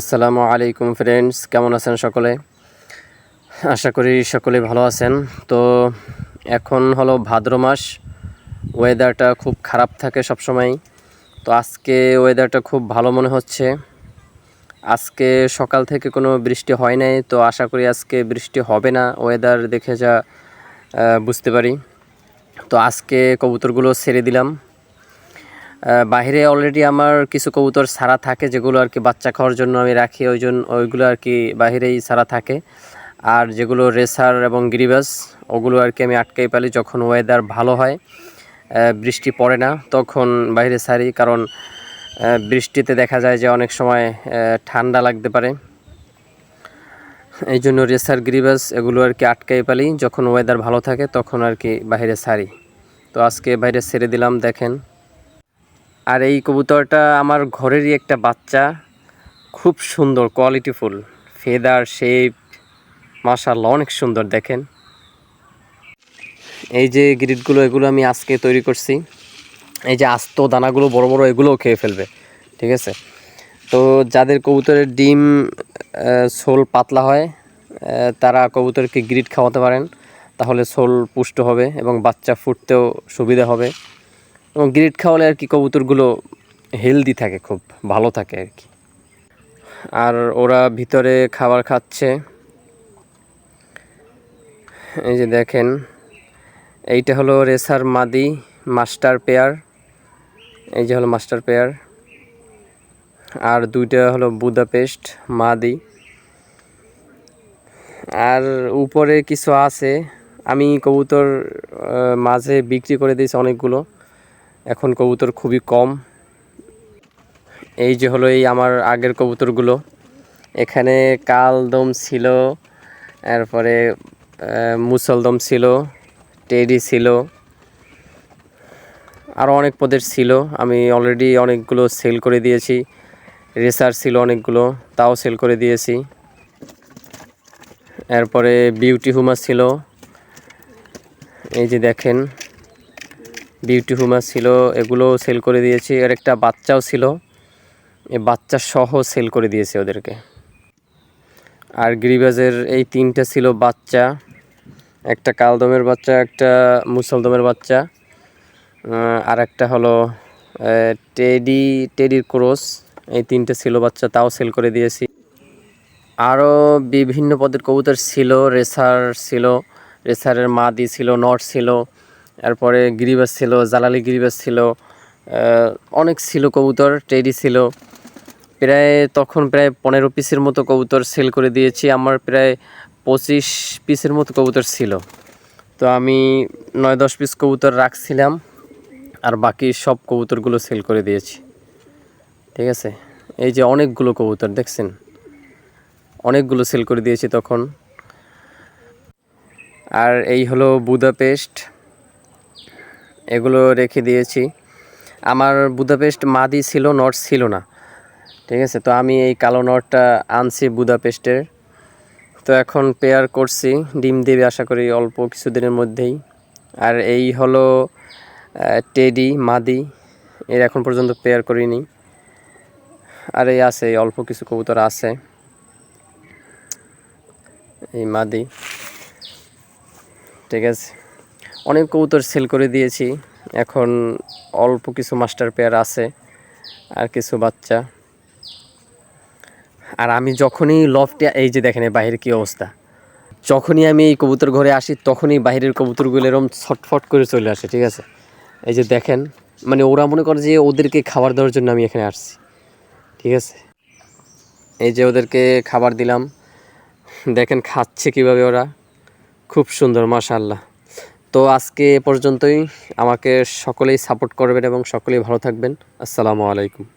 আসসালামু আলাইকুম ফ্রেন্ডস, কেমন আছেন সকলে? আশা করি সকলে ভালো আছেন। তো এখন হলো ভাদ্র মাস ওয়েদারটা খুব খারাপ থাকে সবসময়। তো আজকে ওয়েদারটা খুব ভালো মনে হচ্ছে। আজকে সকাল থেকে কোনো বৃষ্টি হয় নাই, তো আশা করি আজকে বৃষ্টি হবে না ওয়েদার দেখে যা বুঝতে পারি। তো আজকে কবুতরগুলো ছেড়ে দিলাম। বাইরে অলরেডি আমার কিছু কবুতর সারা থাকে, যেগুলো আর কি বাচ্চা খাওয়ার জন্য আমি রাখি, ওই জন্য ওইগুলো আর কি বাইরেই সারা থাকে। আর যেগুলো রেসার এবং গিরিবাস, ওগুলো আর কি আমি আটকাই পালি যখন ওয়েদার ভালো হয় বৃষ্টি পড়ে না, তখন বাইরে সারি কারণ বৃষ্টিতে দেখা যায় যে অনেক সময় ঠান্ডা লাগতে পারে। এই জন্য রেসার, গ্রিবাস এগুলো আর কি আটকাই পালি। যখন ওয়েদার ভালো থাকে, তখন আর কি বাইরে সারি তো আজকে বাইরে ছেড়ে দিলাম, দেখেন। আর এই কবুতরটা আমার ঘরেরই একটা বাচ্চা। খুব সুন্দর কোয়ালিটিফুল ফেদার শেপ মাশাল্লাহ অনেক সুন্দর, দেখেন। এই যে গ্রিডগুলো এগুলো আমি আজকে তৈরি করছি। এই যে আস্ত দানাগুলো, বড় বড়, এগুলোও খেয়ে ফেলবে, ঠিক আছে? তো যাদের কবুতরের ডিম শোল পাতলা হয় তারা কবুতরকে গ্রিড খাওয়াতে পারেন। তাহলে শোল পুষ্ট হবে এবং বাচ্চা ফুটতেও সুবিধা হবে। এবং গ্রিড খাওয়ালে আর কি কবুতরগুলো হেলদি থাকে, খুব ভালো থাকে আর কি। আর ওরা ভিতরে খাবার খাচ্ছে। এই যে দেখেন, এইটা হলো রেসার মাদি মাস্টার পেয়ার। এই যে হলো মাস্টার পেয়ার। আর দুইটা হলো বুদাপেস্ট মাদি। আর উপরে কিছু আছে, আমি কবুতর মাঝে বিক্রি করে দিয়েছি অনেকগুলো। এখন কবুতর খুবই কম। এই যে হলো এই আমার আগের কবুতরগুলো। এখানে কালদম ছিল, এরপরে মুসলদম ছিল, টেডি ছিল আরও অনেক পদের ছিল। আমি অলরেডি অনেকগুলো সেল করে দিয়েছি। রেসার ছিল অনেকগুলো, তাও সেল করে দিয়েছি। এরপরে বিউটি হুমা ছিল। এই যে দেখেন বিউটি হুমা ছিল এগুলো সেল করে দিয়েছি। আর একটা বাচ্চাও ছিল। এই বাচ্চা সহ সেল করে দিয়েছে ওদেরকে। আর গিরিবাজের এই তিনটা ছিল বাচ্চা। একটা কালদমের বাচ্চা, একটা মুসলদমের বাচ্চা। আর একটা হলো টেডি, টেডির ক্রোস। এই তিনটে ছিল বাচ্চা, তাও সেল করে দিয়েছি। আরও বিভিন্ন পদের কবুতর ছিল, রেসার ছিল, রেসারের মাদি ছিল, নট ছিল। এরপরে গিরিবাস ছিল, জালালি গিরিবাস ছিল অনেক ছিল কবুতর, টেডি ছিল। প্রায় তখন প্রায় পনেরো পিসের মতো কবুতর সেল করে দিয়েছি, আমার প্রায় পঁচিশ পিসের মতো কবুতর ছিল। তো আমি নয় দশ পিস কবুতর রাখছিলাম, আর বাকি সব কবুতরগুলো সেল করে দিয়েছি। ঠিক আছে? এই যে অনেকগুলো কবুতর, দেখছেন? অনেকগুলো সেল করে দিয়েছি তখন। আর এই হলো বুদাপেস্ট। এগুলো রেখে দিয়েছি। আমার বুদাপেস্ট মাদি ছিল নট ছিল না। ঠিক আছে? তো আমি এই কালো নটটা আনছি বুদাপেস্টের। তো এখন পেয়ার করছি, ডিম দেবে আশা করি অল্প কিছুদিনের মধ্যেই। আর এই হলো টেডি মাদি। এর এখন পর্যন্ত পেয়ার করিনি। আর এই আছে অল্প কিছু কবুতর আছে। এই মাদি। ঠিক আছে? অনেক কবুতর সেল করে দিয়েছি। এখন অল্প কিছু মাস্টার পেয়ার আছে আর কিছু বাচ্চা। আর আমি যখনই লফটে এই যে দেখেন বাইরের কী অবস্থা। যখনই আমি এই কবুতর ঘরে আসি, তখনই বাইরের কবুতরগুলো এরকম ছটফট করে চলে আসে, ঠিক আছে? এই যে দেখেন মানে ওরা মনে করে যে ওদেরকে খাবার দেওয়ার জন্য আমি এখানে আসছি, ঠিক আছে? এই যে ওদেরকে খাবার দিলাম। দেখেন খাচ্ছে কীভাবে ওরা। খুব সুন্দর, মাশাআল্লাহ। তো আজকে এ পর্যন্তই। আমাকে সকলেই সাপোর্ট করবেন এবং সকলেই ভালো থাকবেন। আসসালামু আলাইকুম।